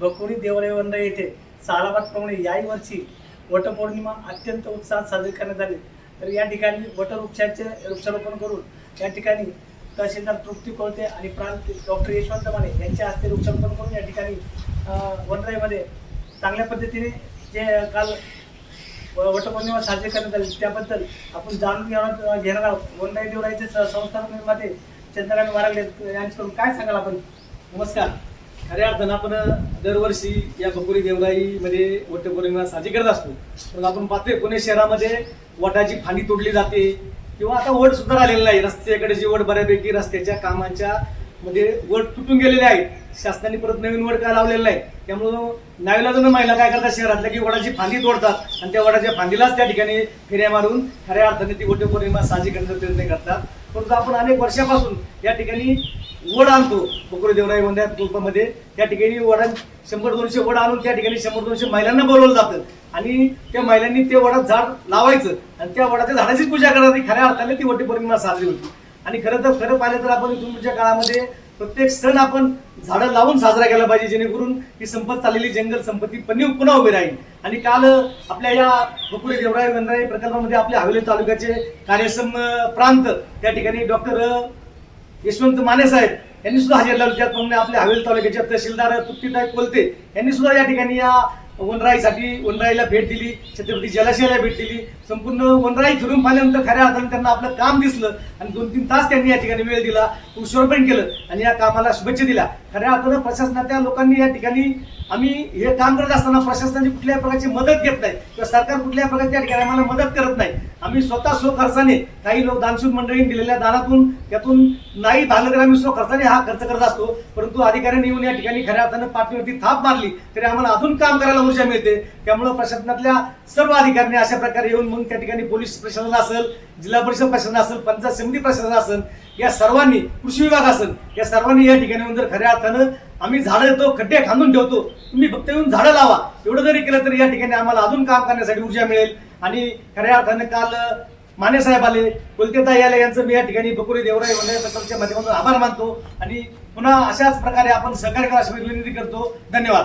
बकुरी देवळेवंद येथे सालाबादप्रमाणे याही वर्षी वटपौर्णिमा अत्यंत उत्साहात साजरी करण्यात आली. तर या ठिकाणी वटवृक्षाचे वृक्षारोपण करून या ठिकाणी तहसीलदार तृप्ती कोळते आणि प्रांत डॉक्टर यशवंत माने यांच्या हस्ते वृक्षारोपण करून या ठिकाणी वनराईमध्ये चांगल्या पद्धतीने जे काल व- वटपौर्णिमा साजरी करण्यात आली त्याबद्दल आपण जाणून घेणार घेणार आहोत. वनराई देवराईचे संस्थापक निर्माते चंद्रकांत वारागले यांच्याकडून काय सांगाल आपण? नमस्कार. खऱ्या अर्थानं आपण दरवर्षी या बकुरी देवराईमध्ये वटपौर्णिमा साजरी करत असतो. पण आपण पाहतोय पुणे शहरामध्ये वटाची फांदी तोडली जाते किंवा आता वट सुद्धा राहिलेलं नाही. रस्त्याकडे जी वट बऱ्यापैकी रस्त्याच्या कामाच्या मध्ये वट तुटून गेलेले आहेत. शासनाने परत नवीन वड काय लावलेलं नाही? त्यामुळं नाविलाजानं महिला काय करतात शहरातल्या की वडाची फांदी तोडतात आणि त्या वडाच्या फांदीलाच त्या ठिकाणी फेऱ्या मारून खऱ्या अर्थाने ती वटपौर्णिमा साजरी करण्याचा प्रयत्न करतात. परंतु आपण अनेक वर्षापासून या ठिकाणी वड आणतो. बकुळे देवराई मंदिरात ग्रुपमध्ये त्या ठिकाणी वडा शंभर दोनशे वड आणून त्या ठिकाणी शंभर दोनशे महिलांना बोलवलं जातं. आणि त्या महिलांनी ते वडात झाड लावायचं. आणि त्या वडाच्या झाडाचीच पूजा करायची खऱ्या अर्थाने ती वटपौर्णिमा साजरी होती. आणि खरं तर खरं पाहिलं तर आपण तुमच्या काळामध्ये प्रत्येक सण आपण झाडं लावून साजरा केला पाहिजे जेणेकरून ही संपत चाललेली जंगल संपत्ती पुन्हा पुन्हा उभी राहील. आणि काल आपल्या या बकुरे देवराई वनराई प्रकल्पामध्ये आपल्या हवेली तालुक्याचे कार्यक्षम प्रांत त्या ठिकाणी डॉक्टर यशवंत माने साहेब यांनी सुद्धा हजेरी लावली. त्याचप्रमाणे आपल्या हवेल तालुक्याच्या तहसीलदार तृप्तीताई कोलते यांनी सुद्धा या ठिकाणी या वनराईसाठी वनराईला भेट दिली. छत्रपती जलाशयाला भेट दिली. संपूर्ण वनराई फिरून पाहिल्यानंतर खऱ्या अर्थाने त्यांना आपलं काम दिसलं आणि दोन तीन तास त्यांनी या ठिकाणी वेळ दिला वृक्षारोपण केलं आणि या कामाला शुभेच्छा दिल्या. खऱ्या अर्थानं प्रशासनाच्या लोकांनी या ठिकाणी आम्ही हे काम करत असताना प्रशासनाची कुठल्याही प्रकारची मदत घेत नाही किंवा सरकार कुठल्याही प्रकारची या ठिकाणी आम्हाला मदत करत नाही. आम्ही स्वतः स्व खर्चाने काही लोक दानशूर मंडळींनी दिलेल्या दानातून त्यातून नाही झालं तर आम्ही स्व खर्चाने हा खर्च करत असतो. परंतु अधिकाऱ्यांनी येऊन या ठिकाणी खऱ्या अर्थानं पाठीवरती थाप मारली तरी आम्हाला अजून काम करायला ऊर्जा मिळते. त्यामुळं प्रशासनातल्या सर्व अधिकाऱ्यांनी अशा प्रकारे येऊन मग त्या ठिकाणी पोलीस प्रशासन असेल जिल्हा परिषद प्रशासन असेल पंचायत समिती प्रशासन असेल या सर्वांनी कृषी विभाग असेल या सर्वांनी या ठिकाणी येऊन जर खऱ्या अर्थानं आम्ही झाडं येतो खड्डे खांदून ठेवतो तुम्ही फक्त येऊन झाडं लावा. एवढं जरी केलं तरी या ठिकाणी आम्हाला अजून काम करण्यासाठी ऊर्जा मिळेल. आणि खऱ्या अर्थानं काल माने साहेब आले. कोलतेताई याले यांचं मी या ठिकाणी बकुरी देवराई वंदे प्रकल्पच्या माध्यमातून आभार मानतो. आणि पुन्हा अशाच प्रकारे आपण सहकार्य करा अशी विनंती करतो. धन्यवाद.